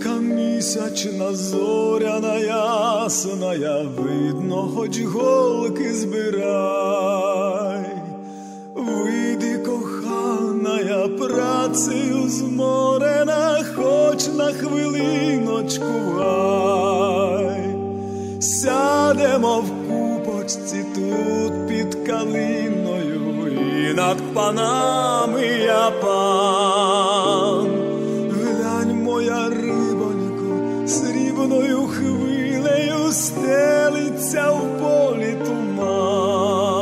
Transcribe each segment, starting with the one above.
Яка місячна зоряна ясна, я видно, хоч голки збирай, вийди кохана, я працею зморена, хоч на хвилиночку вай, сядемо в купочці тут під калиною, і над панами я пан. моя рыба срібною хвилею стелиться в полі туман.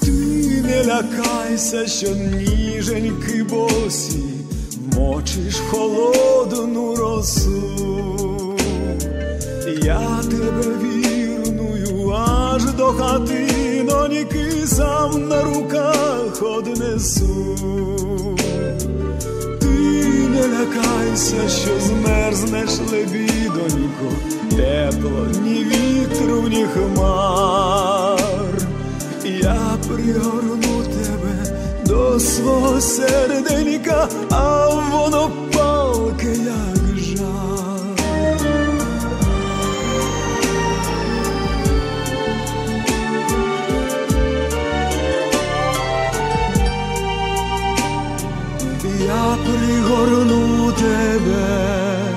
Ти не лякайся, що ніженьки босі вмочиш в холодну росу. Я тебе вірную аж до хатиноньки сам на руках однесу. Ти не лякайся, що змерзнеш лебідонько, тепло ні вітру, ні хмар. Я пригорну тебе до свого серденька, а воно палке, як Я пригорну тебе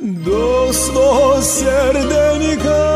до свого серденька.